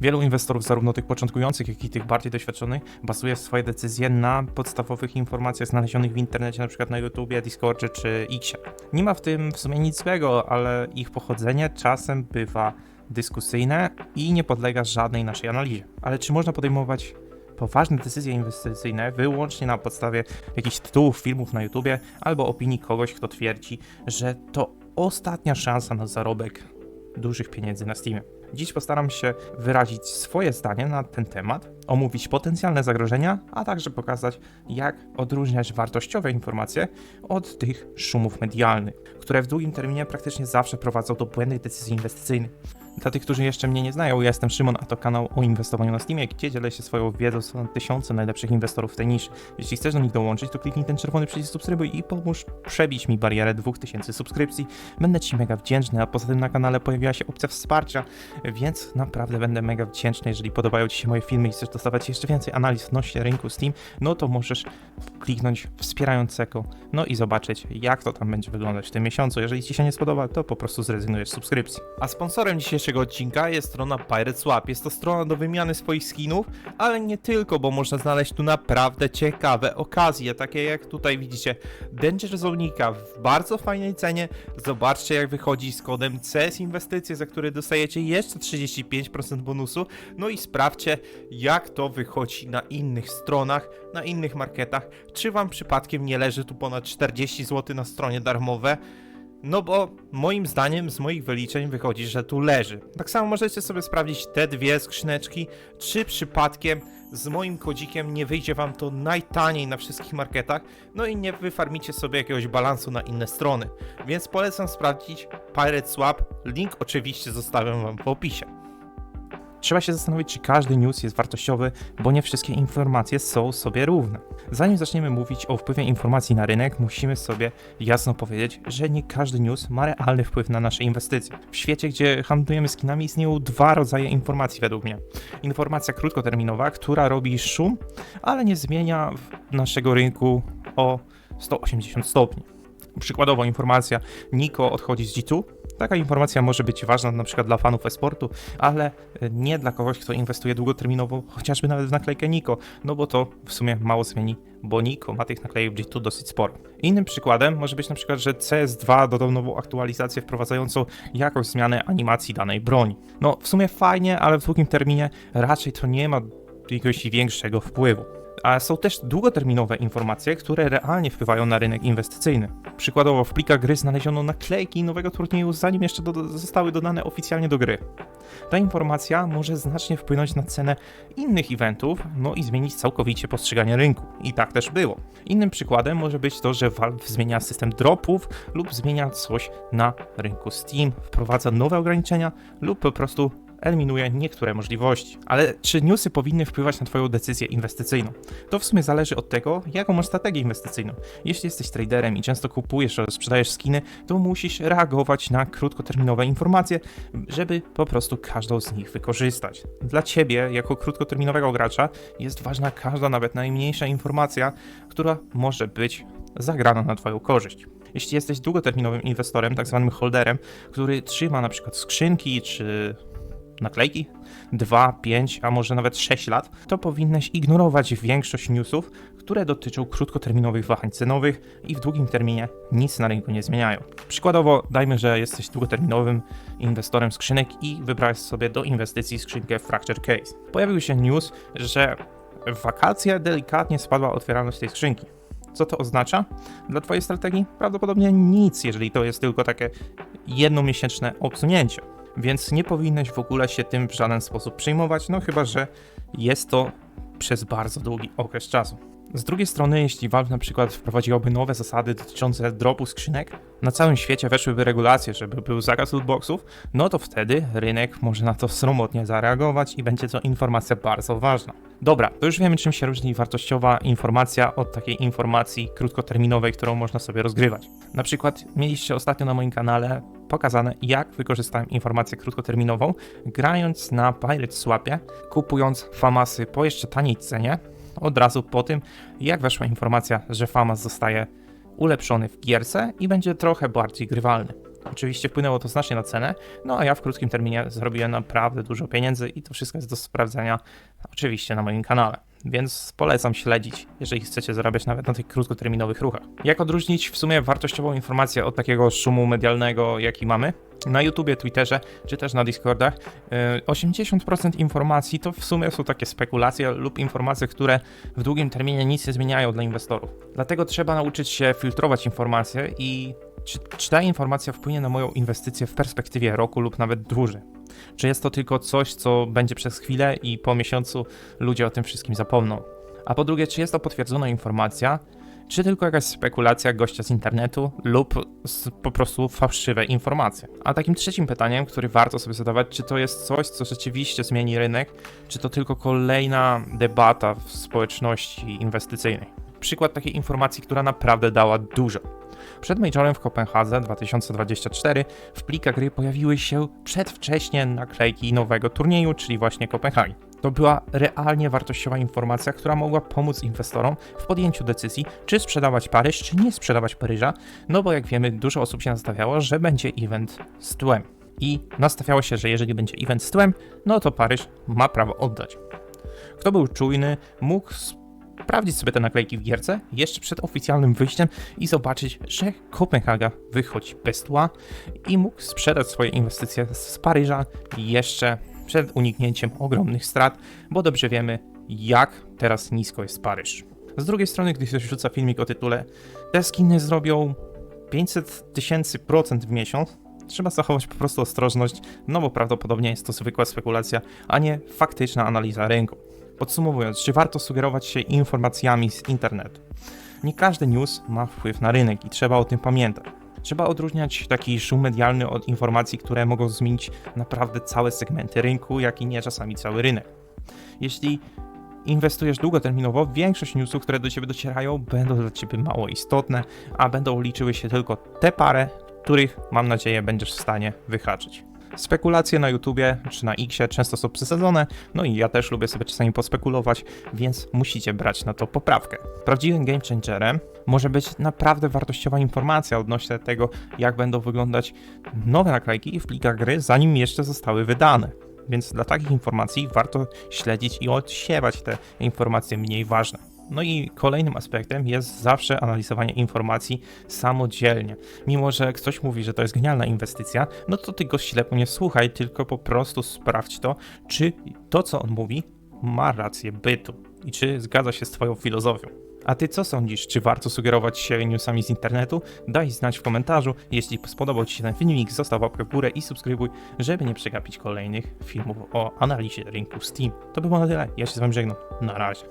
Wielu inwestorów, zarówno tych początkujących, jak i tych bardziej doświadczonych, bazuje swoje decyzje na podstawowych informacjach znalezionych w internecie, np. na YouTubie, Discordzie czy Xie. Nie ma w tym w sumie nic złego, ale ich pochodzenie czasem bywa dyskusyjne i nie podlega żadnej naszej analizie. Ale czy można podejmować poważne decyzje inwestycyjne wyłącznie na podstawie jakichś tytułów, filmów na YouTubie albo opinii kogoś, kto twierdzi, że to ostatnia szansa na zarobek dużych pieniędzy na Steamie. Dziś postaram się wyrazić swoje zdanie na ten temat, omówić potencjalne zagrożenia, a także pokazać, jak odróżniać wartościowe informacje od tych szumów medialnych, które w długim terminie praktycznie zawsze prowadzą do błędnych decyzji inwestycyjnych. Dla tych, którzy jeszcze mnie nie znają, ja jestem Szymon, a to kanał o inwestowaniu na Steamie, gdzie dzielę się swoją wiedzą z tysiące najlepszych inwestorów w tej niszy. Jeśli chcesz do nich dołączyć, to kliknij ten czerwony przycisk subskrybuj i pomóż przebić mi barierę 2000 subskrypcji. Będę Ci mega wdzięczny, a poza tym na kanale pojawiła się opcja wsparcia, więc naprawdę będę mega wdzięczny, jeżeli podobają Ci się moje filmy i chcesz dostawać jeszcze więcej analiz odnośnie rynku Steam, no to możesz kliknąć wspierającego, no i zobaczyć, jak to tam będzie wyglądać w tym miesiącu. Jeżeli Ci się nie spodoba, to po prostu zrezygnujesz z subskrypcji. A sponsorem dzisiejszego odcinka jest strona Pirate Swap. Jest to strona do wymiany swoich skinów, ale nie tylko, bo można znaleźć tu naprawdę ciekawe okazje, takie jak tutaj widzicie Danger Zonika w bardzo fajnej cenie. Zobaczcie jak wychodzi z kodem CS Inwestycje, za który dostajecie jeszcze 35% bonusu. No i sprawdźcie jak to wychodzi na innych stronach, na innych marketach. Czy wam przypadkiem nie leży tu ponad 40 zł na stronie darmowe? No bo moim zdaniem z moich wyliczeń wychodzi, że tu leży. Tak samo możecie sobie sprawdzić te dwie skrzyneczki, czy przypadkiem z moim kodzikiem nie wyjdzie wam to najtaniej na wszystkich marketach, no i nie wyfarmicie sobie jakiegoś balansu na inne strony. Więc polecam sprawdzić Pirate Swap, link oczywiście zostawiam wam w opisie. Trzeba się zastanowić, czy każdy news jest wartościowy, bo nie wszystkie informacje są sobie równe. Zanim zaczniemy mówić o wpływie informacji na rynek, musimy sobie jasno powiedzieć, że nie każdy news ma realny wpływ na nasze inwestycje. W świecie, gdzie handlujemy skinami, istnieją dwa rodzaje informacji według mnie. Informacja krótkoterminowa, która robi szum, ale nie zmienia naszego rynku o 180 stopni. Przykładowo informacja Niko odchodzi z G2. Taka informacja może być ważna na przykład dla fanów e-sportu, ale nie dla kogoś, kto inwestuje długoterminowo, chociażby nawet w naklejkę Niko, no bo to w sumie mało zmieni, bo Niko ma tych naklejek w G2 dosyć sporo. Innym przykładem może być na przykład, że CS2 dodał nową aktualizację wprowadzającą jakąś zmianę animacji danej broni. No w sumie fajnie, ale w długim terminie raczej to nie ma jakiegoś większego wpływu a są też długoterminowe informacje, które realnie wpływają na rynek inwestycyjny. Przykładowo w plikach gry znaleziono naklejki nowego turnieju, zanim jeszcze do, zostały dodane oficjalnie do gry. Ta informacja może znacznie wpłynąć na cenę innych eventów, no i zmienić całkowicie postrzeganie rynku. I tak też było. Innym przykładem może być to, że Valve zmienia system dropów lub zmienia coś na rynku Steam, wprowadza nowe ograniczenia lub po prostu eliminuje niektóre możliwości. Ale czy newsy powinny wpływać na Twoją decyzję inwestycyjną? To w sumie zależy od tego, jaką masz strategię inwestycyjną. Jeśli jesteś traderem i często kupujesz oraz sprzedajesz skiny, to musisz reagować na krótkoterminowe informacje, żeby po prostu każdą z nich wykorzystać. Dla Ciebie, jako krótkoterminowego gracza, jest ważna każda, nawet najmniejsza informacja, która może być zagrana na Twoją korzyść. Jeśli jesteś długoterminowym inwestorem, tak zwanym holderem, który trzyma na przykład skrzynki czy naklejki 2, 5, a może nawet 6 lat, to powinnaś ignorować większość newsów, które dotyczą krótkoterminowych wahań cenowych i w długim terminie nic na rynku nie zmieniają. Przykładowo, dajmy, że jesteś długoterminowym inwestorem skrzynek i wybrałeś sobie do inwestycji skrzynkę Fracture Case. Pojawił się news, że w wakacje delikatnie spadła otwieralność tej skrzynki. Co to oznacza dla Twojej strategii? Prawdopodobnie nic, jeżeli to jest tylko takie jednomiesięczne odsunięcie więc nie powinieneś w ogóle się tym w żaden sposób przejmować, no chyba że jest to przez bardzo długi okres czasu. Z drugiej strony, jeśli Valve na przykład wprowadziłoby nowe zasady dotyczące dropu skrzynek, na całym świecie weszłyby regulacje, żeby był zakaz lootboxów, no to wtedy rynek może na to sromotnie zareagować i będzie to informacja bardzo ważna. Dobra, to już wiemy czym się różni wartościowa informacja od takiej informacji krótkoterminowej, którą można sobie rozgrywać. Na przykład mieliście ostatnio na moim kanale pokazane, jak wykorzystałem informację krótkoterminową, grając na Pirate Swapie, kupując famasy po jeszcze taniej cenie, od razu po tym, jak weszła informacja, że FAMAS zostaje ulepszony w gierce i będzie trochę bardziej grywalny. Oczywiście wpłynęło to znacznie na cenę, no a ja w krótkim terminie zrobiłem naprawdę dużo pieniędzy i to wszystko jest do sprawdzenia oczywiście na moim kanale. Więc polecam śledzić, jeżeli chcecie zarabiać nawet na tych krótkoterminowych ruchach. Jak odróżnić w sumie wartościową informację od takiego szumu medialnego, jaki mamy? Na YouTubie, Twitterze czy też na Discordach yy, 80% informacji to w sumie są takie spekulacje lub informacje, które w długim terminie nic nie zmieniają dla inwestorów. Dlatego trzeba nauczyć się filtrować informacje i czy, czy ta informacja wpłynie na moją inwestycję w perspektywie roku lub nawet dłużej. Czy jest to tylko coś, co będzie przez chwilę i po miesiącu ludzie o tym wszystkim zapomną? A po drugie, czy jest to potwierdzona informacja, czy tylko jakaś spekulacja gościa z internetu lub po prostu fałszywe informacje? A takim trzecim pytaniem, które warto sobie zadawać, czy to jest coś, co rzeczywiście zmieni rynek, czy to tylko kolejna debata w społeczności inwestycyjnej? Przykład takiej informacji, która naprawdę dała dużo. Przed Majorem w Kopenhadze 2024 w plikach gry pojawiły się przedwcześnie naklejki nowego turnieju, czyli właśnie Kopenhagi. To była realnie wartościowa informacja, która mogła pomóc inwestorom w podjęciu decyzji, czy sprzedawać Paryż, czy nie sprzedawać Paryża, no bo jak wiemy, dużo osób się nastawiało, że będzie event z tłem. I nastawiało się, że jeżeli będzie event z tłem, no to Paryż ma prawo oddać. Kto był czujny, mógł sprawdzić sobie te naklejki w gierce jeszcze przed oficjalnym wyjściem i zobaczyć, że Kopenhaga wychodzi bez tła i mógł sprzedać swoje inwestycje z Paryża jeszcze przed uniknięciem ogromnych strat, bo dobrze wiemy, jak teraz nisko jest Paryż. Z drugiej strony, gdy ktoś rzuca filmik o tytule te skiny zrobią 500 tysięcy procent w miesiąc, trzeba zachować po prostu ostrożność, no bo prawdopodobnie jest to zwykła spekulacja, a nie faktyczna analiza rynku. Podsumowując, czy warto sugerować się informacjami z internetu? Nie każdy news ma wpływ na rynek i trzeba o tym pamiętać. Trzeba odróżniać taki szum medialny od informacji, które mogą zmienić naprawdę całe segmenty rynku, jak i nie czasami cały rynek. Jeśli inwestujesz długoterminowo, większość newsów, które do ciebie docierają, będą dla ciebie mało istotne, a będą liczyły się tylko te parę, których mam nadzieję będziesz w stanie wyhaczyć. Spekulacje na YouTubie czy na Xie często są przesadzone, no i ja też lubię sobie czasami pospekulować, więc musicie brać na to poprawkę. Prawdziwym game changerem może być naprawdę wartościowa informacja odnośnie tego, jak będą wyglądać nowe naklejki w plikach gry, zanim jeszcze zostały wydane. Więc dla takich informacji warto śledzić i odsiewać te informacje mniej ważne. No i kolejnym aspektem jest zawsze analizowanie informacji samodzielnie. Mimo, że ktoś mówi, że to jest genialna inwestycja, no to ty go ślepo nie słuchaj, tylko po prostu sprawdź to, czy to, co on mówi, ma rację bytu i czy zgadza się z twoją filozofią. A ty co sądzisz? Czy warto sugerować się newsami z internetu? Daj znać w komentarzu. Jeśli spodobał Ci się ten filmik, zostaw łapkę w górę i subskrybuj, żeby nie przegapić kolejnych filmów o analizie rynku Steam. To było na tyle. Ja się z Wami żegnam. Na razie.